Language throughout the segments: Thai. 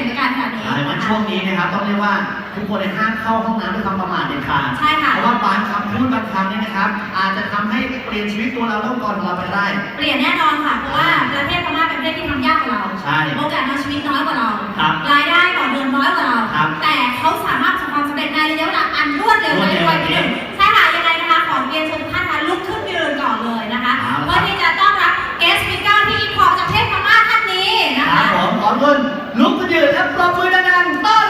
ล่งประการขนาดนี้ใช่วันช่วงนี้นะครับต้องเรียกว่าทุกคนเนี่ยห้ามเข้าห้องน้ำด้วยความประมาทเด็ดขาดใช่ค่ะ เพราะว่าบางคำพูดบางคำเนี่ยนะครับ อาจจะทำให้เปลี่ยนชีวิตตัวเราและองค์กรของเราไปได้ เปลี่ยนแน่นอนค่ะ เพราะว่าประเทศพม่าเป็นประเทศที่ทำยากกว่าเรา ใช่โอกาสทางชีวิตน้อยกว่าเราครับรายได้ต่อเดือนน้อยกว่าเรา ครับแต่เขาสามารถประสบความสำเร็จในระยะเวลาอันรวดเร็วเลยด้วยพี่หนึ่งใช่ค่ะยังไงนะคะ ขอเรียนเชิญท่านคะลุกขึ้นยืนก่อนเลยนะคะเอาละเพื่อที่จะต้อนรับเกสต์สปิเกอร์ที่ขอจากประเทศพม่าท่านนี้นะครัคะ บผมขอบคุณ ลุกขึ้นยืนและปรบมือดังๆต้อน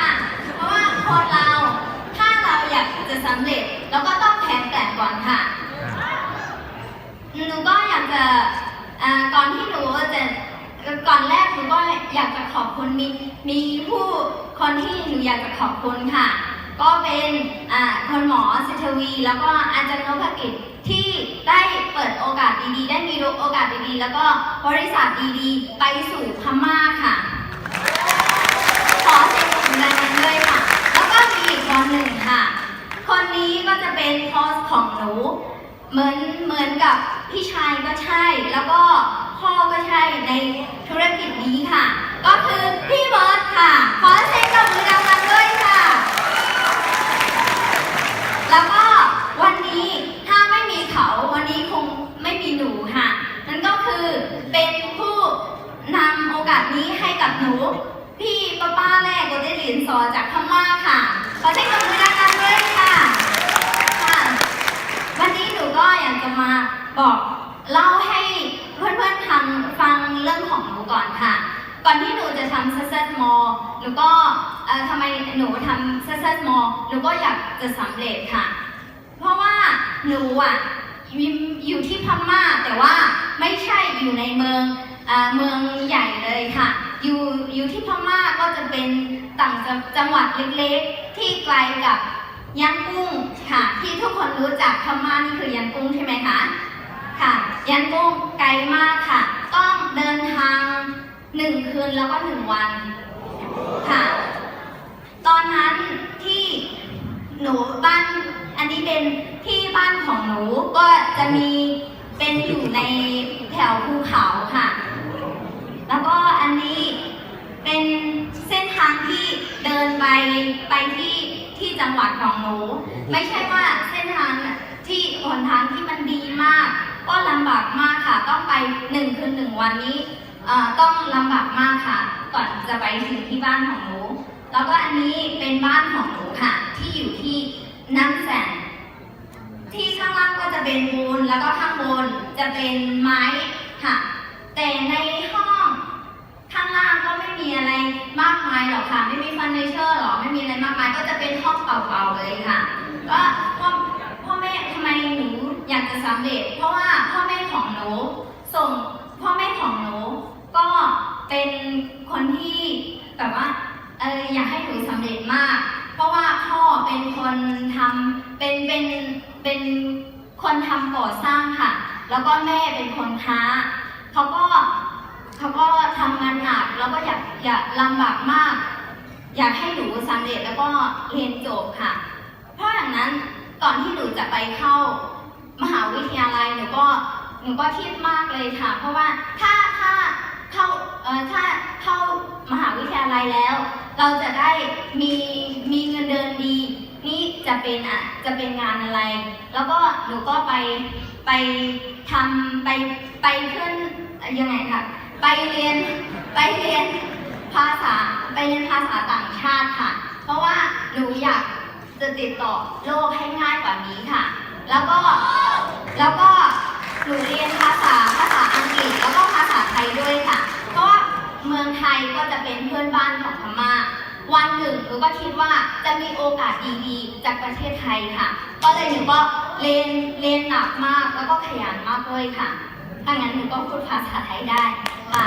ค่ะเพราะว่าคนเราถ้าเราอยากจะสำเร็จเราก็ต้องแข็งแกร่งก่อนค่ะ หนูก็อยากจะอ่าก่อนที่หนูจะก่อนแรกหนูก็อยากจะขอบคุณมีมีผู้คนที่หนูอยากจะขอบคุณค่ะ ก็เป็นอ่าคุณหมอสิทธวี แล้วก็อาจารย์นพกิจที่ได้เปิดโอกาสดีๆ ได้มีโอกาสดีๆ แล้วก็บริษัทดีๆ ไปสู่พม่าค่ะ ขอเสียงปรบมือดังๆด้วยค่ะ แล้วก็มีอีกคน หนึ่งค่ะ คนนี้ก็จะเป็นคอสของหนู เหมือนเหมือนกับพี่ชายก็ใช่ แล้วก็พ่อก็ใช่ในธุรกิจนี้ค่ะ ก็คือพี่เบิร์ตค่ะ ขอเสียงปรบมือดังๆด้วยค่ะ แล้วก็วันนี้ถ้าไม่มีเขาวันนี้คงไม่มีหนูค่ะ นั่นก็คือเป็นผู้นำโอกาสนี้ให้กับหนู พี่ป้าป้าแรกก็ได้เหรียญสอจากพม่าค่ะขอเสียงปรบมือดังๆด้วยค่ะค่ะ วันนี้หนูก็อยากจะมาบอกเล่าให้เพื่อนๆทำฟังเรื่องของหนูก่อนค่ะ ก่อนที่หนูจะทำ Success More หนูก็ทำไมหนูทำ Success More หนูก็อยากจะสำเร็จค่ะ เพราะว่าหนูอะอยู่ที่พม่าแต่ว่าไม่ใช่อยู่ในเมืองเมืองใหญ่เลยค่ะ อยู่อยู่ที่พม่าก็จะเป็นต่างจังจังหวัดเล็กๆ ที่ไกลกับย่างกุ้งค่ะ ที่ทุกคนรู้จักพม่านี่คือย่างกุ้งใช่ไหมคะค่ะย่างกุ้งไกลมากค่ะ ต้องเดินทางหนึ่งคืนแล้วก็หนึ่งวันค่ะ ตอนนั้นที่หนูบ้านอันนี้เป็นที่บ้านของหนูก็จะมีเป็นอยู่ในแถวภูเขาค่ะ แล้วก็อันนี้เป็นเส้นทางที่เดิน ไปไปที่ที่จังหวัดของหนู ไม่ใช่ว่าเส้นทางที่หนทางที่มันดีมาก ก็ลำบากมากค่ะ ต้องไปหนึ่งคืนหนึ่งวันนี้เอ่อต้องลำบากมากค่ะ ก่อนจะไปถึงที่บ้านของหนู แล้วก็อันนี้เป็นบ้านของหนูค่ะ ที่อยู่ที่น้ำแสนที่ข้างล่างก็จะเป็นปูนแล้วก็ข้างบนจะเป็นไม้ค่ะ แต่ในห้อง ข้างล่างก็ไม่มีอะไรมากมายหรอกค่ะ ไม่มีเฟอร์นิเจอร์หรอกไม่มีอะไรมากมาย ก็จะเป็นห้องเปล่าๆเลยค่ะ ก็พ่อพ่อแม่ทำไมหนูอยากจะสำเร็จ เพราะว่าพ่อแม่ของหนูส่งพ่อแม่ของหนูก็เป็นคนที่แบบว่าเอออยากให้หนูสำเร็จมาก เพราะว่าพ่อเป็นคนทำเป็นเป็นเป็นคนทำก่อสร้างค่ะ แล้วก็แม่เป็นคนค้าเขาก็ เขาก็ทำงานหนักแล้วก็อยากอยากลำบากมาก อยากให้หนูสำเร็จแล้วก็เรียนจบค่ะ เพราะอย่างนั้นก่อนที่หนูจะไปเข้ามหาวิทยาลัยหนูก็หนูก็คิดมากเลยค่ะ เพราะว่าถ้าถ้าเข้าเอ่อถ้าเข้ามหาวิทยาลัยแล้ว เราจะได้มีมีเงินเดือนดี นี่จะเป็นอะจะเป็นงานอะไร แล้วก็หนูก็ไปไปทำไปไปขึ้นยังไงคะ ไปเรียนไปเรียนภาษาไปเรียนภาษาต่างชาติค่ะ เพราะว่าหนูอยากจะติดต่อโลกให้ง่ายกว่านี้ค่ะ แล้วก็แล้วก็หนูเรียนภาษาภาษาอังกฤษแล้วก็ภาษาไทยด้วยค่ะ เพราะว่าเมืองไทยก็จะเป็นเพื่อนบ้านของพม่าวันหนึ่งหนูก็คิดว่าจะมีโอกาสดีๆ จากประเทศไทยค่ะ ก็เลยหนูก็เรียนเรียนหนักมากแล้วก็ขยันมากด้วยค่ะ ถ้างั้นหนูก็พูดภาษาไทยได้ค่ะ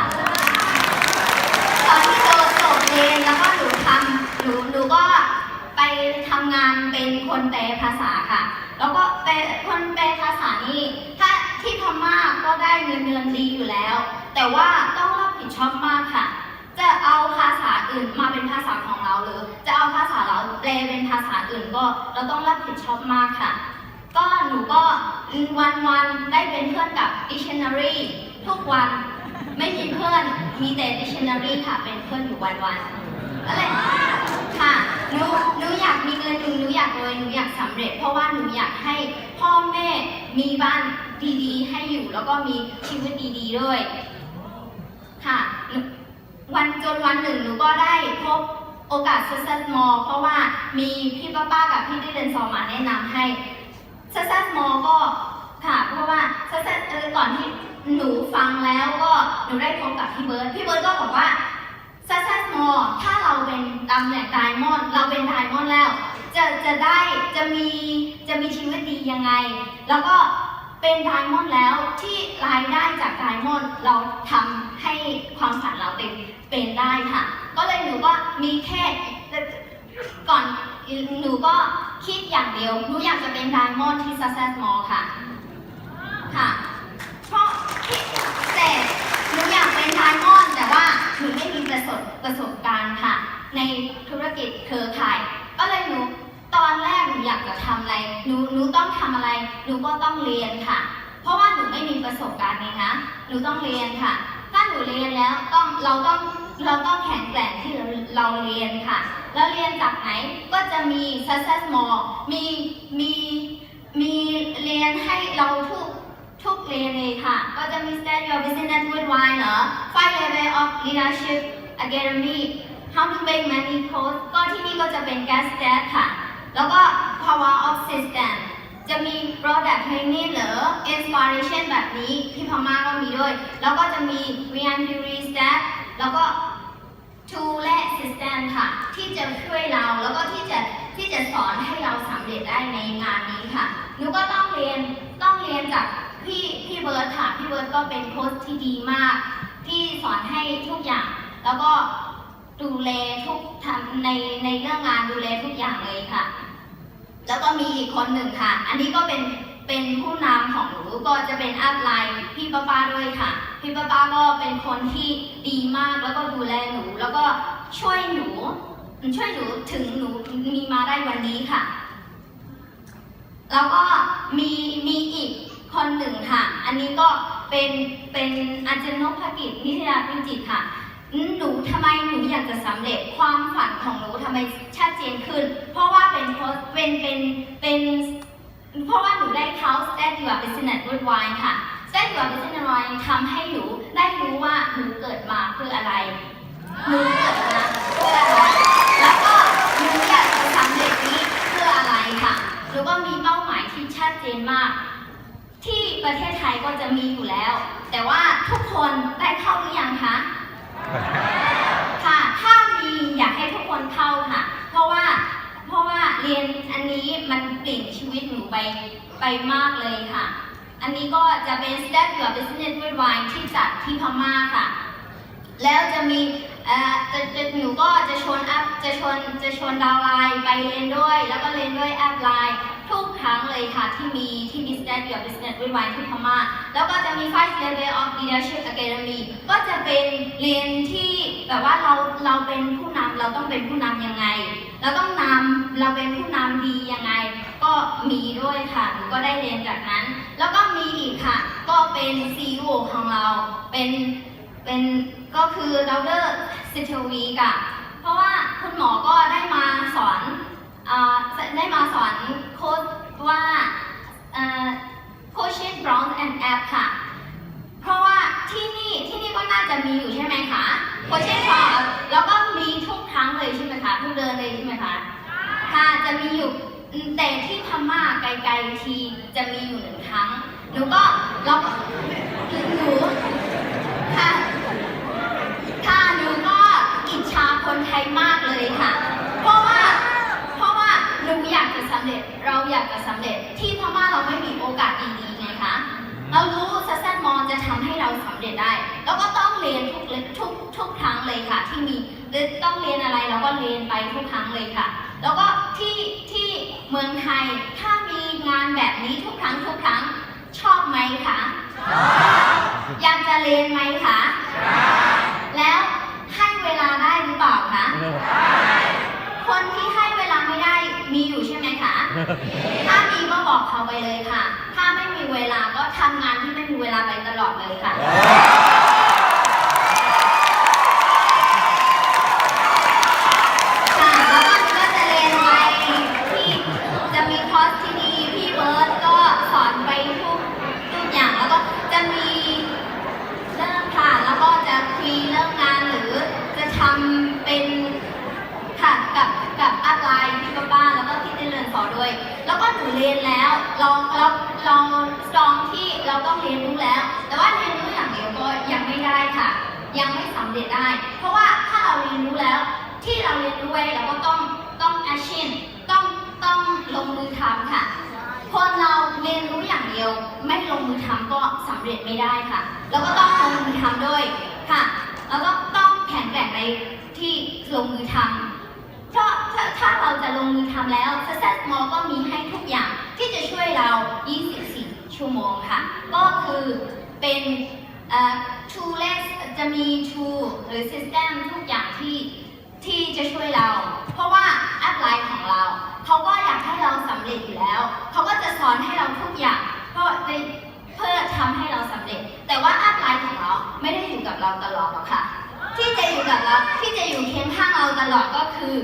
ตอนที่โดนจบเรียนแล้วก็หนูทำหนูหนูก็ไปทำงานเป็นคนแปลภาษาค่ะ แล้วก็แปลคนแปลภาษานี่ถ้าที่พม่าก็ได้เงินเดือนดีอยู่แล้ว แต่ว่าต้องรับผิดชอบมากค่ะ จะเอาภาษาอื่นมาเป็นภาษาของเราหรือ จะเอาภาษาเราแปลเป็นภาษาอื่นก็เราต้องรับผิดชอบมากค่ะ ก็หนูก็วันวันๆได้เป็นเพื่อนกับ dictionary ทุกวันไม่มีเพื่อนมีแต่ dictionary ค่ะเป็นเพื่อนอยู่วันๆอะไรค่ะหนูหนูอยากมีเงินหนูหนูอยากรวยหนูอยากสำเร็จ เพราะว่าหนูอยากให้พ่อแม่มีบ้านดีๆ ให้อยู่แล้วก็มีชีวิตดีๆด้วยค่ะวันจนวันหนึ่งหนูก็ได้พบโอกาส Success Mall เพราะว่ามีพี่ป้าป้ากับพี่ดิเรนซอมาแนะนำให้ Success Mall ก็ค่ะเพราะว่า Success เออก่อนที่หนูฟังแล้วก็หนูได้พบกับพี่เบิร์ดพี่เบิร์ดก็บอกว่า Success Mall ถ้าเราเป็นตำแหน่งไดมอนด์เราเป็นไดมอนด์แล้ว จะจะได้จะมีจะมีชีวิตดียังไง แล้วก็เป็นไดมอนด์แล้วที่รายได้จากไดมอนด์เราทำให้ความฝันเราเป็นเป็นได้ค่ะ ก็เลยหนูก็มีแค่ ก่อนหนูก็คิดอย่างเดียวหนูอยากจะเป็นไดมอนด์ที่ Success Mall ค่ะ ค่ะเพราะแต่หนูอยากเป็นไดมอนด์แต่ว่าหนูไม่มีประสบประสบการณ์ค่ะ ในธุรกิจเครือข่าย ก็เลยหนูตอนแรกหนูอยากจะทำอะไรหนูหนูต้องทำอะไรหนูก็ต้องเรียนค่ะ เพราะว่าหนูไม่มีประสบการณ์ไงคะหนูต้องเรียนค่ะ ถ้าหนูเรียนแล้วต้องเราต้อง เราต้องแข็งแกร่งที่เราเรียนค่ะแล้วเรียนจากไหนก็จะมี success more มีมีมีเรียนให้เราทุกทุกเรียนเลยค่ะ ก็จะมี Stand Your Business with Wine เหรอ Five Level of Leadership Academy How to Make Money Post ก็ที่นี่ก็จะเป็น Gas Stat ค่ะ แล้วก็ Power of System จะมี Product Training หรือ Inspiration แบบนี้ที่พม่าก็มีด้วย แล้วก็จะมี Vian Theory Stat แล้วก็ Tool และ System ค่ะ ที่จะช่วยเราแล้วก็ที่จะที่จะสอนให้เราสำเร็จได้ในงานนี้ค่ะหนูก็ต้องเรียนต้องเรียนจากพี่พี่เบิร์ดค่ะ พี่เบิร์ดก็เป็นโค้ชที่ดีมาก ที่สอนให้ทุกอย่าง แล้วก็ดูแลทุกทำในในเรื่องงานดูแลทุกอย่างเลยค่ะ แล้วก็มีอีกคนหนึ่งค่ะ อันนี้ก็เป็นเป็นผู้นำของหนูก็จะเป็นอัพไลน์พี่ป้าป้าด้วยค่ะ พี่ป้าป้าก็เป็นคนที่ดีมากแล้วก็ดูแลหนู แล้วก็ช่วยหนู ช่วยหนูถึงหนูมีมาได้วันนี้ค่ะ แล้วก็มีมีอีกคนหนึ่งค่ะ อันนี้ก็เป็นเป็นอาจารย์นพกิจนิทยาพิจิตรค่ะหนูทำไมหนูอยากจะสำเร็จความฝันของหนูทำไมชัดเจนขึ้น เพราะว่าเป็นเพราะเป็นเป็นเป็น เพราะว่าหนูได้เขา Stat Your Business Good Wine ค่ะ เส้นหยวนหรืเส้นน้อยทำให้หนูได้รู้ว่าหนูเกิดมาเพื่ออะไร หนูเกิดมาเพื่ออะไร แล้วก็หนูอยากจะทำเร็จนี้เพื่ออะไรค่ะ แล้วก็มีเป้าหมายที่ชัดเจนมาก ที่ประเทศไทยก็จะมีอยู่แล้ว แต่ว่าทุกคนได้เข้าหรือยังคะ ค่ะ ถ้ามีอยากให้ทุกคนเข้าค่ะ เพราะว่า เพราะว่าเรียนอันนี้มันเปลี่ยนชีวิตหนูไปไปมากเลยค่ะ อันนี้ก็จะเป็น Step Your Business with Wine ที่จัดที่พม่าค่ะ แล้วจะมีเอ่อจะจะหนูก็จะชวนแอปจะชวนจะชวนดาวไลน์ไปเรียนด้วย แล้วก็เรียนด้วยแอปไลน์ทุกครั้งเลยค่ะ ที่มีที่มี Step Your Business with Wine ที่พม่า แล้วก็จะมี Five Level of Leadership Academy ก็จะเป็นเรียนที่แบบว่าเราเราเป็นผู้นำเราต้องเป็นผู้นำยังไง เราต้องนำเราเป็นผู้นำดียังไง ก็มีด้วยค่ะหนูก็ได้เรียนจากนั้น แล้วก็มีอีกค่ะ ก็เป็น CEO ของเราเป็นเป็นก็คือดรสิทวีกะเพราะว่าคุณหมอก็ได้มาสอนอ่าได้มาสอนโค้ดว่าโคชินบรอนซ์แอนด์แอปค่ะ เพราะว่าที่นี่ที่นี่ก็น่าจะมีอยู่ใช่ไหมคะโคชินบรอนแล้วก็มีทุกครั้งเลยใช่ไหมคะทุกเดือนเลยใช่ไหมคะค่ะจะมีอยู่ แต่ที่พม่าไกลๆทีจะมีอยู่หนึ่งครั้ง หนูก็เราก็หนูค่ะค่ะหนูก็อิจฉาคนไทยมากเลยค่ะ เพราะว่าเพราะว่าหนูอยากจะสำเร็จเราอยากจะสำเร็จที่พม่าเราไม่มีโอกาสดีๆไงคะเรารู้ซัสซันมอนจะทำให้เราสำเร็จได้ แล้วก็ต้องเรียนทุกทุกทุกครั้งเลยค่ะ ที่มีต้องเรียนอะไรเราก็เรียนไปทุกครั้งเลยค่ะ แล้วก็ที่ที่ เมืองไทยถ้ามีงานแบบนี้ทุกครั้งทุกครั้ง ชอบไหมคะอยากจะเรียนไหมคะแล้วให้เวลาได้หรือเปล่าคะคนที่ให้เวลาไม่ได้มีอยู่ใช่ไหมคะ ถ้ามีก็บอกเขาไปเลยค่ะ ถ้าไม่มีเวลาก็ทำงานที่ไม่มีเวลาไปตลอดเลยค่ะค่ะแล้วก็ก็จะเรียนไปที่จะมีคอร์สที่ดีพี่เบิร์ตก็สอนไปทุกทุกอย่างแล้วก็จะมีเริ่มค่ะแล้วก็จะคุยเรื่องงานหรือจะทำเป็นค่ะกับกับอัพไลน์พี่ป้าป้าแล้วก็ที่ได้เรียนสอนด้วย แล้วก็หนูเรียน แล้วลองลองลองสตรองที่เราต้องเรียนรู้แล้ว แต่ว่าเรียนรู้อย่างเดียวก็ยังไม่ได้ค่ะ ยังไม่สำเร็จได้ เพราะว่าถ้าเราเรียนรู้แล้ว ที่เราเรียนรู้ไว้เราก็ต้องต้อง action ต้องต้องลงมือทำค่ะ คนเราเรียนรู้อย่างเดียว ไม่ลงมือทำก็สำเร็จไม่ได้ค่ะ แล้วก็ต้องลงมือทำด้วยค่ะ แล้วก็ต้องแข็งแกร่งในที่ลงมือทำเพราะถ้าถ้าเราจะลงมือทำแล้ว Success Mall ก็มีให้ทุกอย่าง ที่จะช่วยเรา 24 ชั่วโมงค่ะ ก็คือเป็นเอ่อ tools จะมี tool หรือ system ทุกอย่างที่ที่จะช่วยเรา เพราะว่าแอปไลน์ของเรา เขาก็อยากให้เราสำเร็จอยู่แล้ว เขาก็จะสอนให้เราทุกอย่างเพื่อเพื่อทำให้เราสำเร็จ แต่ว่าแอปไลน์ของเราไม่ได้อยู่กับเราตลอดหรอกค่ะ ที่จะอยู่กับเราที่จะอยู่เคียงข้างเราตลอดก็คือ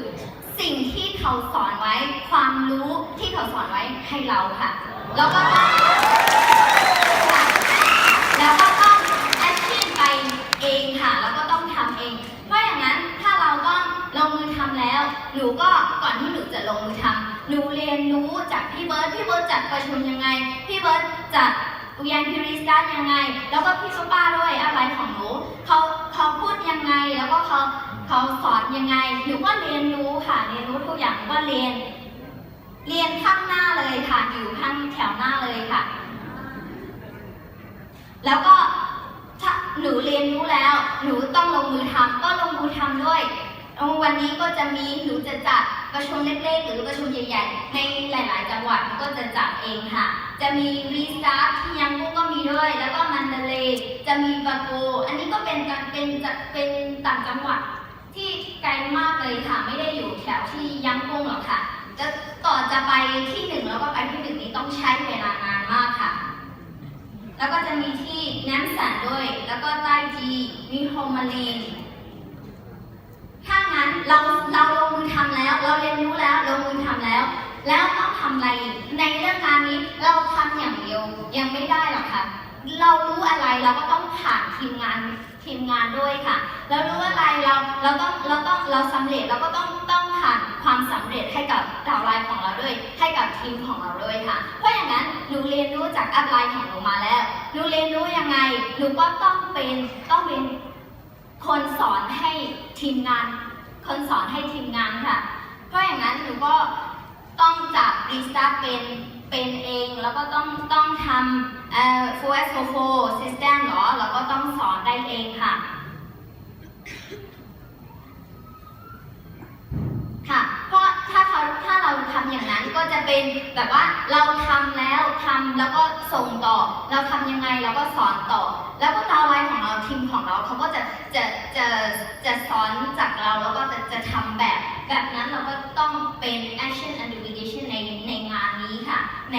สิ่งที่เขาสอนไว้ ความรู้ที่เขาสอนไว้ให้เราค่ะ แล้วก็ต้องแล้วก็ต้องแอคชั่นไปเองค่ะ แล้วก็ต้องทำเอง เพราะอย่างนั้นถ้าเราก็ลงมือทำแล้ว หนูก็ก่อนที่หนูจะลงมือทำหนูเรียนรู้จากพี่เบิร์ดพี่เบิร์ดจัดประชุมยังไง พี่เบิร์ดจัดอุยานพิริสตายังไง แล้วก็พี่ซุปป้าด้วยอะไรของหนูเขาเขาพูดยังไง แล้วก็เขา เขาสอนยังไงหนูก็เรียนรู้ค่ะเรียนรู้ทุกอย่างหนูก็เรียน เรียนข้างหน้าเลยค่ะอยู่ข้างแถวหน้าเลยค่ะ แล้วก็ถ้าหนูเรียนรู้แล้ว หนูต้องลงมือทำก็ลงมือทำด้วยวันนี้ก็จะมีหนูจะจัดประชุมเล็กๆ หรือประชุมใหญ่ๆ ในหลาย ๆ จังหวัดก็จะจัดเองค่ะ จะมีรีสตาร์ที่ยังกุ้งก็มีด้วย แล้วก็มันเดเลจะมีบาโกอันนี้ก็เป็นเป็นจะเป็นต่างจังหวัด ที่ไกลมากเลยค่ะ ไม่ได้อยู่แถวที่ยังกุ้งหรอกค่ะ จะต่อจะไปที่หนึ่งแล้วก็ไปที่หนึ่งนี้ต้องใช้เวลานานมากค่ะ แล้วก็จะมีที่น้ำสันด้วย แล้วก็ใต้จีมีโฮมาลีนถ้างั้นเราเราลงมือทำแล้ว เราเรียนรู้แล้วลงมือทำแล้ว แล้วต้องทำอะไรอีกในเรื่องงานนี้เราทำอย่างเดียวยังไม่ได้หรอกค่ะ เรารู้อะไรเราก็ต้องผ่านทีมงาน ทีมงานด้วยค่ะ เรารู้ว่าอะไรเราเราต้องเราต้องเราสำเร็จเราก็ต้องต้องผ่านความสำเร็จให้กับดาวไลน์ของเราด้วย ให้กับทีมของเราด้วยค่ะ เพราะอย่างนั้นหนูเรียนรู้จากอัพไลน์ของหนูมาแล้วหนูเรียนรู้ยังไงหนูก็ต้องเป็นต้องเป็นคนสอนให้ทีมงาน คนสอนให้ทีมงานค่ะ เพราะอย่างนั้นหนูก็ต้องจากรีสตาร์เป็น เป็นเองแล้วก็ต้องต้องทำเอ่อ full s 4 system เหรอแล้วก็ต้องสอนได้เองค่ะ ค่ะ เพราะถ้าเขาถ้าเราทำอย่างนั้นก็จะเป็นแบบว่าเราทำแล้วทำแล้วก็ส่งต่อ เราทำยังไงเราก็สอนต่อ แล้วก็ดาไลน์ของเราทีมของเราเขาก็จะจะจะจะสอนจากเราแล้วก็จะจะทำแบบ แบบนั้นเราก็ต้องเป็น action and delegation ในในงานนี้ค่ะ ใน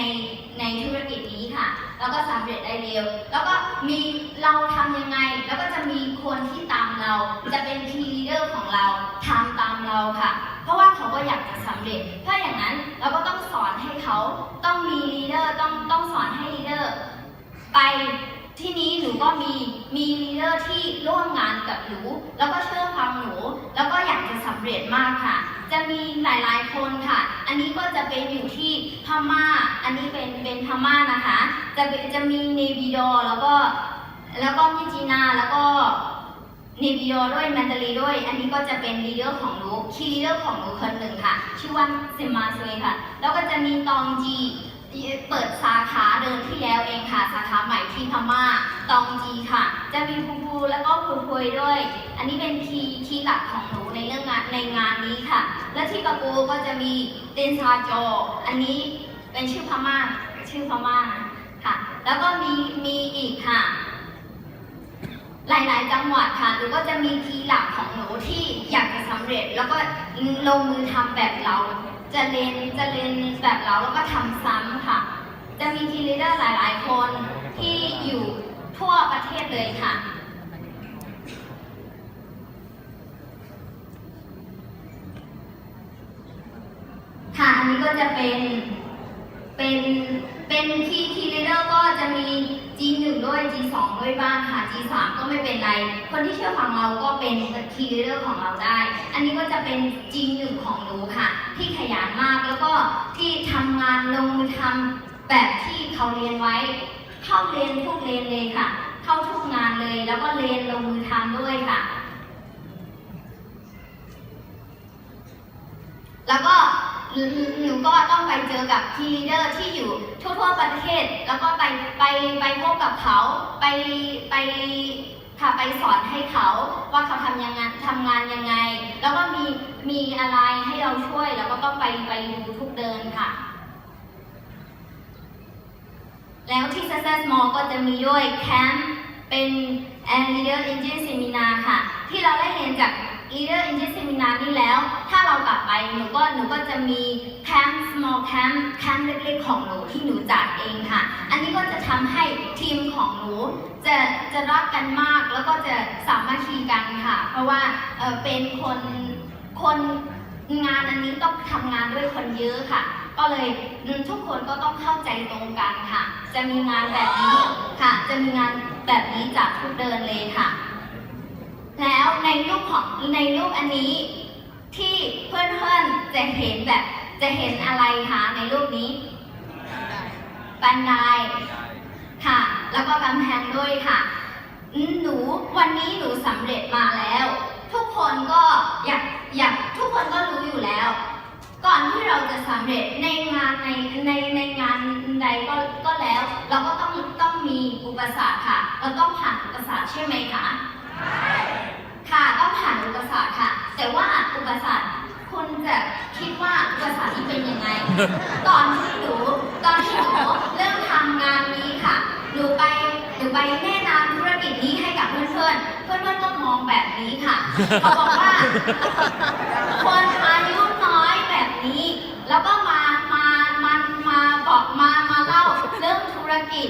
ในธุรกิจนี้ค่ะ แล้วก็สำเร็จได้เร็ว แล้วก็มีเราทำยังไง แล้วก็จะมีคนที่ตามเรา จะเป็น key leader ของเราทำตามเราค่ะ เพราะว่าเขาก็อยากจะสำเร็จ ถ้าอย่างนั้นเราก็ต้องสอนให้เขาต้องมี leader ต้องต้องสอนให้ leader ไปที่นี้หนูก็มีมี leader ที่ร่วมงานกับหนู แล้วก็เชื่อฟังหนู แล้วก็อยากจะสำเร็จมากค่ะ จะมีหลายๆคนค่ะ อันนี้ก็จะเป็นอยู่ที่พม่า อันนี้เป็นเป็นพม่านะคะ จะจะมีเนบิโดแล้วก็แล้วก็มิจินาแล้วก็เนบิโอด้วยแมนดารีด้วย อันนี้ก็จะเป็นลีดเดอร์ของหนูคีลีดเดอร์ของหนูคนหนึ่งค่ะ ชื่อว่าเซมาซวยค่ะ แล้วก็จะมีตองจี เปิดสาขาเดินที่แล้วเองค่ะ สาขาใหม่ที่พม่าตองจีค่ะ จะมีภูภูแล้วก็ภูพุยด้วย อันนี้เป็นคีย์คีย์หลักของหนูในเรื่องงานในงานนี้ค่ะ และที่ปากูก็จะมีเดนซาโจ อันนี้เป็นชื่อพม่าชื่อพม่าค่ะ แล้วก็มีมีอีกค่ะ หลายๆ จังหวัดค่ะหนูก็จะมีทีหลักของหนูที่อยากจะสำเร็จ แล้วก็ลงมือทำแบบเรา จะเรียนจะเรียนแบบเราแล้วก็ทำซ้ำค่ะ จะมีทีลีดเดอร์หลาย ๆ คนที่อยู่ทั่วประเทศเลยค่ะ ค่ะ อันนี้ก็จะเป็น เป็นเป็นทีทีเลเดอร์ก็จะมี G1 ด้วย G2 ด้วยบ้างค่ะ G3 ก็ไม่เป็นไร คนที่เชื่อฟังเราก็เป็นทีเลเดอร์ของเราได้ อันนี้ก็จะเป็น G1 ของหนูค่ะ ที่ขยันมากแล้วก็ที่ทำงานลงมือทำแบบที่เขาเรียนไว้ เข้าเรียนทุกเรียนเลยค่ะ เข้าทุกงานเลย แล้วก็เรียนลงมือทำด้วยค่ะ แล้วก็ หนูก็ต้องไปเจอกับทีลีเดอร์ที่อยู่ทั่วๆประเทศ แล้วก็ไปไปไปพบกับเขาไปไปค่ะไปสอนให้เขาว่าเขาทำยังไงทำงานยังไง แล้วก็มีมีอะไรให้เราช่วยแล้วก็ต้องไปไปดูทุกเดินค่ะ แล้วที่ Success Mall ก็จะมีด้วยแคมป์เป็น and Leader Engine Seminar ค่ะ ที่เราได้เรียนจาก Leader Engine Seminar นี่แล้ว ถ้าเรากลับไปหนูก็หนูก็จะมีแคมป์ small camp แคมป์เล็กๆของหนูที่หนูจัดเองค่ะ อันนี้ก็จะทำให้ทีมของหนูจะจะรักกันมากแล้วก็จะสามัคคีกันค่ะ เพราะว่าเออเป็นคนคนงานอันนี้ต้องทำงานด้วยคนเยอะค่ะ ก็เลยทุกคนก็ต้องเข้าใจตรงกันค่ะ จะมีงานแบบนี้ค่ะ จะมีงานแบบนี้จากทุกเดินเลยค่ะ แล้วในรูปของในรูปอันนี้ ที่เพื่อนๆจะเห็นแบบจะเห็นอะไรคะในรูปนี้ บันไดค่ะ แล้วก็กำแพงด้วยค่ะหนูวันนี้หนูสำเร็จมาแล้ว ทุกคนก็อยากอยากทุกคนก็รู้อยู่แล้ว ก่อนที่เราจะสำเร็จในงานในในในงานใดก็ก็แล้ว เราก็ต้องต้องมีอุปสรรคค่ะ เราต้องผ่านอุปสรรคใช่ไหมคะ ค่ะต้องผ่านอุปสรรคค่ะ แต่ว่าอุปสรรคคุณจะคิดว่าอุปสรรคที่เป็นยังไง ตอนที่หนูตอนที่หนูเริ่มทำงานนี้ค่ะหนูไปหนูไปแนะนำธุรกิจนี้ให้กับเพื่อนๆ เพื่อนๆก็มองแบบนี้ค่ะเขาบอกว่าคนอายุน้อยแบบนี้ แล้วก็มามามามาบอกมามาเล่าเรื่องธุรกิจ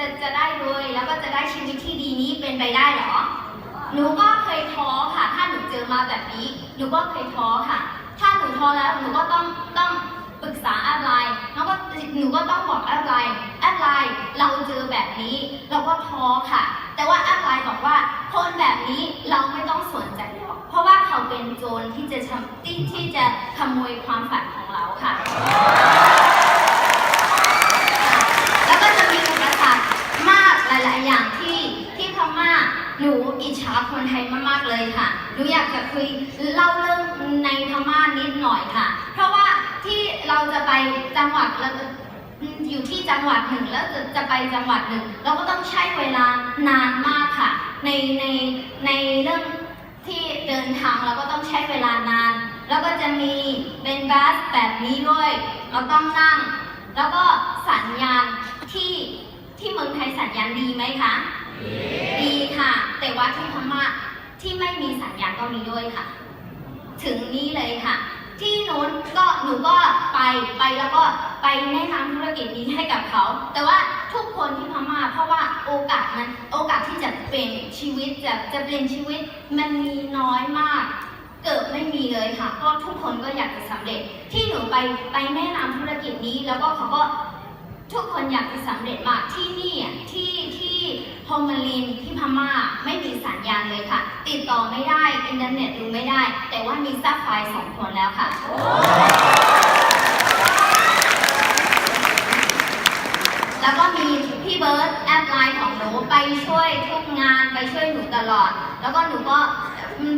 จะจะได้รวยแล้วก็จะได้ชีวิตที่ดีนี้เป็นไปได้เหรอ หนูก็เคยท้อค่ะ ถ้าหนูเจอมาแบบนี้ หนูก็เคยท้อค่ะ ถ้าหนูท้อแล้วหนูก็ต้องต้องปรึกษาแอปไลน์แล้วก็หนูก็ต้องบอกแอปไลน์แอปไลน์เราเจอแบบนี้ เราก็ท้อค่ะ แต่ว่าแอปไลน์บอกว่าคนแบบนี้เราไม่ต้องสนใจหรอกเพราะว่าเขาเป็นเป็นโจรที่จะทำที่ที่จะขโมยความฝันของเราค่ะ แล้วก็จะมีอุปสรรคมาก หลาย ๆ อย่างที่ที่พม่าหนูอิจฉาคนไทยมาก ๆ เลยค่ะหนูอยากจะคุยเล่าเรื่องในพม่านิดหน่อยค่ะ เพราะว่าที่เราจะไปจังหวัดแล้วอยู่ที่จังหวัดหนึ่งแล้วจะจะไปจังหวัดหนึ่ง เราก็ต้องใช้เวลานานมากค่ะ ในในในเรื่องที่เดินทางเราก็ต้องใช้เวลานาน แล้วก็จะมีเป็นบัสแบบนี้ด้วย เราต้องนั่ง แล้วก็สัญญาณที่ ที่เมืองไทยสัญญาณดีไหมคะ ดีค่ะ แต่ว่าที่พม่าที่ไม่มีสัญญาณก็มีด้วยค่ะ ถึงนี้เลยค่ะ ที่นู้นก็หนูก็ไปไปแล้วก็ไปแนะนำธุรกิจนี้ให้กับเขา แต่ว่าทุกคนที่พม่าเพราะว่าโอกาสมันโอกาสที่จะเปลี่ยนชีวิตจะจะเปลี่ยนชีวิตมันมีน้อยมากเกิดไม่มีเลยค่ะเพราะทุกคนก็อยากจะสำเร็จ ที่หนูไปไปแนะนำธุรกิจนี้ แล้วก็เขาก็ ทุกคนอยากจะสำเร็จมากที่นี่ที่ที่โฮมาลินที่พม่าไม่มีสัญญาณเลยค่ะ ติดต่อไม่ได้อินเทอร์เน็ตดูไม่ได้ แต่ว่ามีซับไฟสองคนแล้วค่ะ แล้วก็มีพี่เบิร์ตแอดไลน์ของหนูไปช่วยทุกงานไปช่วยหนูตลอด แล้วก็หนูก็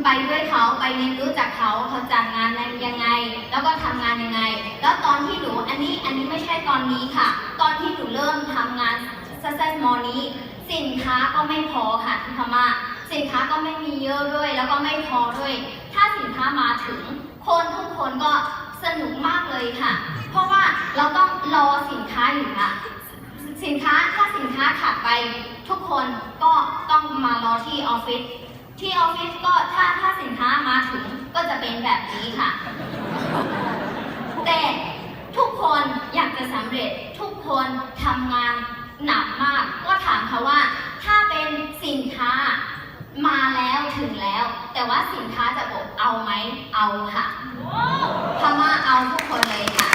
ไปด้วยเขาไปเรียนรู้จากเขาเขาจัดงานยังไง แล้วก็ทำงานยังไง แล้วตอนที่หนูอันนี้อันนี้ไม่ใช่ตอนนี้ค่ะ ตอนที่หนูเริ่มทำงานซัสเซสมอนี้ สินค้าก็ไม่พอค่ะที่พม่าสินค้าก็ไม่มีเยอะด้วย แล้วก็ไม่พอด้วย ถ้าสินค้ามาถึง คนทุกคนก็สนุกมากเลยค่ะ เพราะว่าเราต้องรอสินค้าอยู่ค่ะสินค้าถ้าสินค้าขาดไปทุกคนก็ต้องมารอที่ออฟฟิศ ที่ออฟฟิศก็ถ้าถ้าสินค้ามาถึงก็จะเป็นแบบนี้ค่ะ แต่ทุกคนอยากจะสำเร็จทุกคนทำงานหนักมาก ก็ถามเขาว่า ถ้าเป็นสินค้ามาแล้วถึงแล้ว แต่ว่าสินค้าจะบอกเอาไหมเอาค่ะพม่าเอาทุกคนเลยค่ะ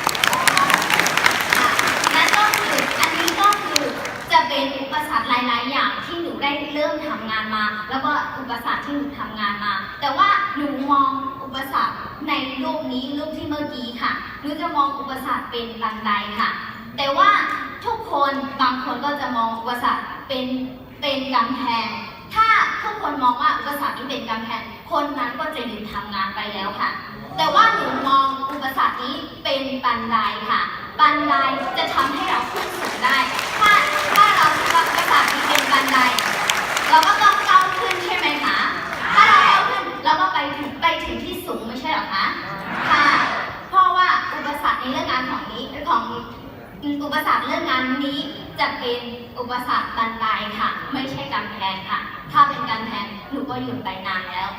ค่ะนั่นก็คืออันนี้ก็คือจะเป็นอุปสรรคหลาย ๆ อย่างที่หนูได้เริ่ มทำงานมา แล้วก็อุปสรรคที่หนูทำงานมา แต่ว่าหนูมองอุปสรรคในรูปนี้รูปที่เมื่อกี้ค่ะหนูจะมองอุปสรรคเป็นบันไดค่ะ แต่ว่าทุกคนบางคนก็จะมองอุปสรรคเป็นเป็นกำแพง ถ้าทุกคนมองว่าอุปสรรคนี้เป็นกำแพง คนนั้นก็จะหยุดทำงานไปแล้วค่ะ แต่ว่าหนูมองอุปสรรคนี้เป็นบันไดค่ะ บันไดจะทำให้เราขึ้นสูงได้ ถ้าถ้าเราคิดว่าอุปสรรคนี้เป็นบันได เราก็ต้องก้าวขึ้นใช่ไหมคะ ถ้าเราก้าวขึ้นเราก็ไปถึงไปถึงที่สูงไม่ใช่หรอคะ ค่ะ เพราะว่าอุปสรรคในเรื่องงานของนี้ของอุปสรรคเรื่องงานนี้จะเป็นอุปสรรคบันไดค่ะ ไม่ใช่กำแพงค่ะ ถ้าเป็นกำแพงหนูก็หยุดไปนานแล้ว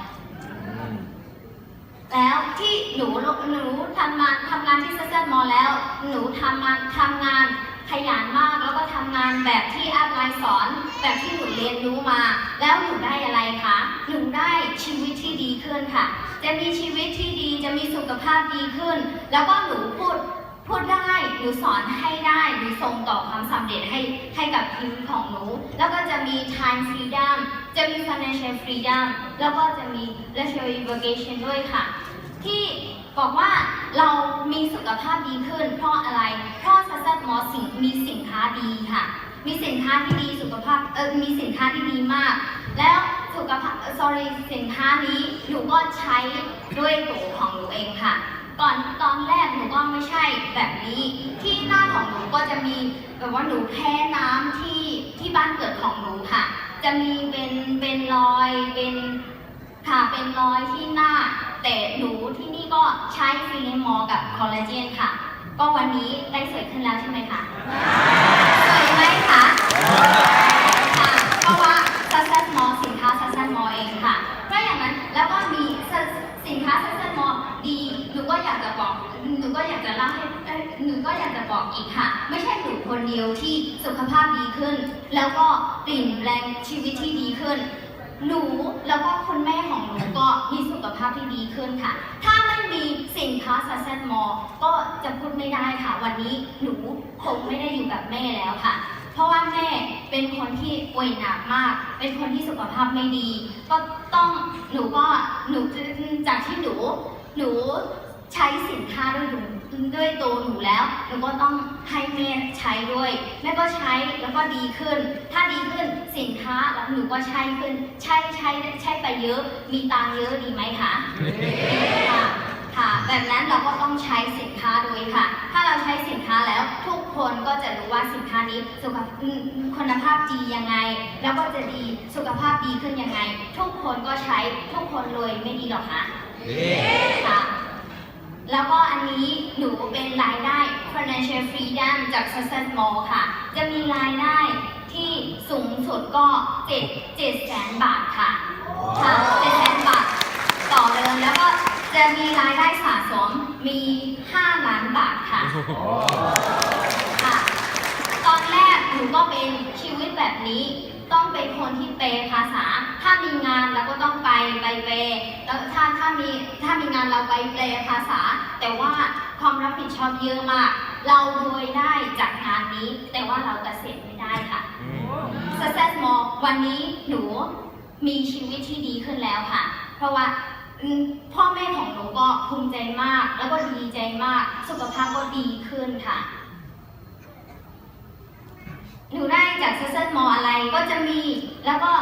แล้วที่หนูหนูทำงานทำงานที่เซซมอแล้ว หนูทำงานทำงาน ขยันมากแล้วก็ทำงานแบบที่อาจารย์สอน แบบที่หนูเรียนรู้มา แล้วหนูได้อะไรคะหนูได้ชีวิตที่ดีขึ้นค่ะ จะมีชีวิตที่ดีจะมีสุขภาพดีขึ้น แล้วก็หนูพูดพูดได้หนูสอนให้ได้หนูส่งต่อความสำเร็จให้ให้กับทีมของหนู แล้วก็จะมี time freedom จะมี financial freedom แล้วก็จะมี leisure vacation ด้วยค่ะ ที่ บอกว่าเรามีสุขภาพดีขึ้น เพราะอะไร เพราะซัสซัสมอสิงมีสินค้าดีค่ะ มีสินค้าที่ดีสุขภาพเออมีสินค้าที่ดีมาก แล้วสุขภาพ sorry สินค้านี้หนูก็ใช้ด้วยตัวของหนูเองค่ะ ก่อนตอนแรกหนูก็ไม่ใช่แบบนี้ ที่หน้าของหนูก็จะมีแบบว่าหนูแพ้น้ำที่ที่บ้านเกิดของหนูค่ะ จะมีเป็นเป็นรอยเป็นค่ะเป็นรอยที่หน้า แต่หนูที่นี่ก็ใช้ฟิลิมอร์กับคอลลาเจนค่ะ ก็วันนี้ได้สวยขึ้นแล้วใช่ไหมคะสวยไหมคะค่ะเพราะว่าซัสซัสมอสินค้าซัสซัสมอเองค่ะเพราะอย่างนั้นแล้วก็มีสินค้าซัสซัสมอดีหนูก็อยากจะบอกหนูก็อยากจะเล่าให้หนูก็อยากจะบอกอีกค่ะ ไม่ใช่หนูคนเดียวที่สุขภาพดีขึ้น แล้วก็เปลี่ยนแปลงชีวิตที่ดีขึ้น หนูแล้วก็คุณแม่ของหนูก็มีสุขภาพที่ดีขึ้นค่ะ ถ้าไม่มีสินค้าซัสเซนมอก็จะพูดไม่ได้ค่ะ วันนี้หนูคงไม่ได้อยู่กับแม่แล้วค่ะ เพราะว่าแม่เป็นคนที่ป่วยหนักมาก เป็นคนที่สุขภาพไม่ดี ก็ต้องหนูก็หนูจากที่หนู หนูใช้สินค้าด้วยหนู ด้วยตัวหนูแล้วหนูก็ต้องให้แม่ใช้ด้วย แม่ก็ใช้แล้วก็ดีขึ้น ถ้าดีขึ้นสินค้าแล้วหนูก็ใช้ขึ้น ใช้ใช้ใช้ไปเยอะ มีตังค์เยอะดีไหมคะค่ะค่ะแบบนั้นเราก็ต้องใช้สินค้าด้วยค่ะ ถ้าเราใช้สินค้าแล้วทุกคนก็จะรู้ว่าสินค้านี้สุขภาพอืมคุณภาพดียังไง แล้วก็จะดีสุขภาพดีขึ้นยังไง ทุกคนก็ใช้ทุกคนรวยไม่ดีหรอกคะค่ะ แล้วก็อันนี้หนูเป็นรายได้ financial freedom จาก Success Mall ค่ะ จะมีรายได้ที่สูงสุดก็7 7แสนบาทค่ะค่ะ7แสนบาทต่อเดือนแล้วก็จะมีรายได้สะสมมี 5 ล้านบาทค่ะค่ะ ตอนแรกหนูก็เป็นชีวิตแบบนี้ ต้องเป็นคนที่เปย์ภาษา ถ้ามีงานเราก็ต้องไป ไปเปย์แล้วถ้าถ้ามีถ้ามีงานเราไปเปย์ภาษา แต่ว่าความรับผิดชอบเยอะมาก เรารวยได้จากงานนี้ แต่ว่าเราเกษียณไม่ได้ค่ะ Success Mall วันนี้หนูมีชีวิตที่ดีขึ้นแล้วค่ะ เพราะว่าอืมพ่อแม่ของหนูก็ภูมิใจมาก แล้วก็ดีใจมาก สุขภาพก็ดีขึ้นค่ะ หนูได้จาก Success Mall อะไรก็จะมี แล้วก็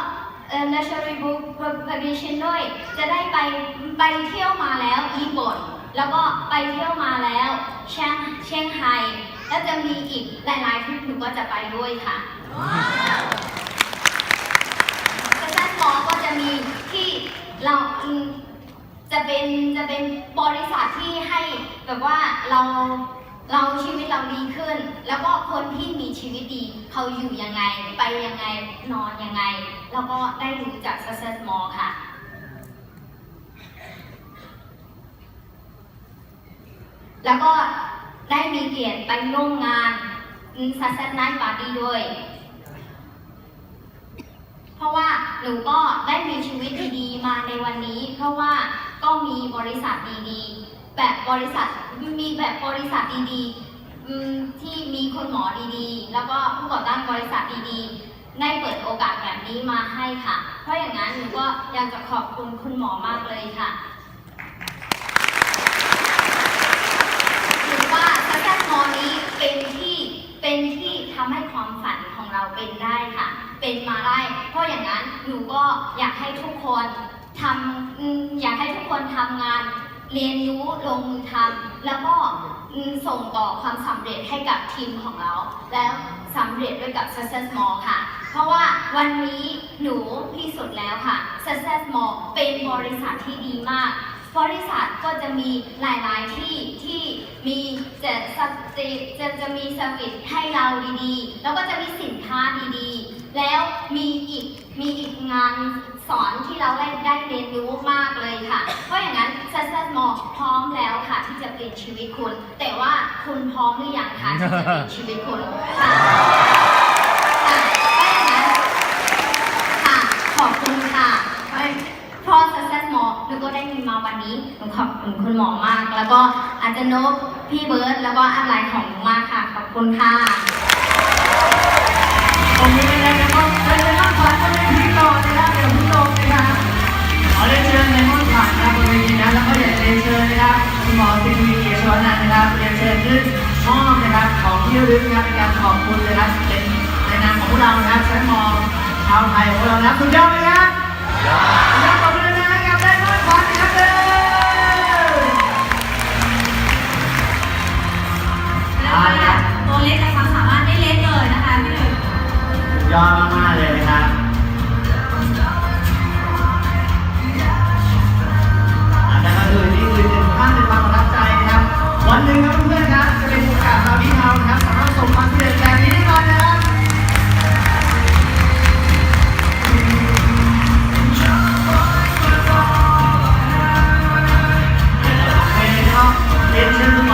เอ่อ Luxury Book Publication ด้วย จะได้ไปไปเที่ยวมาแล้วญี่ปุ่นแล้วก็ไปเที่ยวมาแล้วเชียงเชียงไฮ้แล้วจะมีอีกหลายๆทริปหนูก็จะไปด้วยค่ะเซสซันมอก็จะมีที่เราจะเป็นจะเป็นบริษัทที่ให้แบบว่าเรา เราชีวิตเราดีขึ้น แล้วก็คนที่มีชีวิตดีเขาอยู่ยังไง ไปยังไงนอนยังไง แล้วก็ได้รู้จาก Success Mall ค่ะ แล้วก็ได้มีเกียรติไปร่วมงาน Success Night Party ด้วย เพราะว่าหนูก็ได้มีชีวิตดีๆมาในวันนี้ เพราะว่าก็มีบริษัทดีๆ แบบบริษัทมีแบบบริษัทดีๆที่มีคุณหมอดีๆ แล้วก็ผู้ก่อตั้งบริษัทดีๆ ได้เปิดโอกาสแบบนี้มาให้ค่ะ เพราะอย่างนั้นหนูก็อยากจะขอบคุณคุณหมอมากเลยค่ะถือว่า Success Mall นี้เป็นที่เป็นที่ทำให้ความฝันของเราเป็นได้ค่ะ เป็นมาได้ เพราะอย่างนั้นหนูก็อยากให้ทุกคนทำอยากให้ทุกคนทำงาน เรียนรู้ลงมือทำแล้วก็ส่งต่อความสำเร็จให้กับทีมของเรา แล้วสำเร็จด้วยกับ Success Mall ค่ะ เพราะว่าวันนี้หนูที่สุดแล้วค่ะ Success Mall เป็นบริษัทที่ดีมาก บริษัทก็จะมีหลาย ๆ ที่ที่มีจะจะจะจะมีสวิตให้เราดี ๆ แล้วก็จะมีสินค้าดี ๆ แล้วมีอีกมีอีกงาน สอนที่เราได้ได้เรียนรู้มากเลยค่ะ เพราะอย่างนั้น Success Mall พร้อมแล้วค่ะ ที่จะเปลี่ยนชีวิตคุณ แต่ว่าคุณพร้อมหรือยังคะที่จะเปลี่ยนชีวิตคุณค่ะค่ะเพราะอย่างนั้นค่ะขอบคุณค่ะเพราะ Success Mall หนูก็ได้มีมาวันนี้หนูขอบคุณคุณหมอมาก แล้วก็อาจจะนบพี่เบิร์ดแล้วก็อะไรของหนูมากค่ะ ขอบคุณค่ะตรงนี้เลยน ขอเรียนเชิญในห้องผ่านนะครับบนเวทีนะแล้วก็อยากจะเรียนเชิญนะครับคุณหมอสิริเกียรติชวนันท์นะครับเรียนเชิญขึ้นมอบนะครับของที่ระลึกนะครับเป็นการขอบคุณเลยครับเป็นในนามของพวกเรานะครับแซมมองชาวไทยของเรานะครับสุดยอดเลยครับสุดยอดขอบคุณนะครับได้ห้องผ่านนะครับเลยตัวเล็กแต่ความสามารถไม่เล็กเลยนะคะพี่หนึ่งยอดมากๆเลยนะครับ วันหนึ่งครับเพื่อนๆครับจะเป็นโอกาสเราดีเอานครับสำหรับสมความเด็จแบบนี้ก่อนนะครับ Thank you.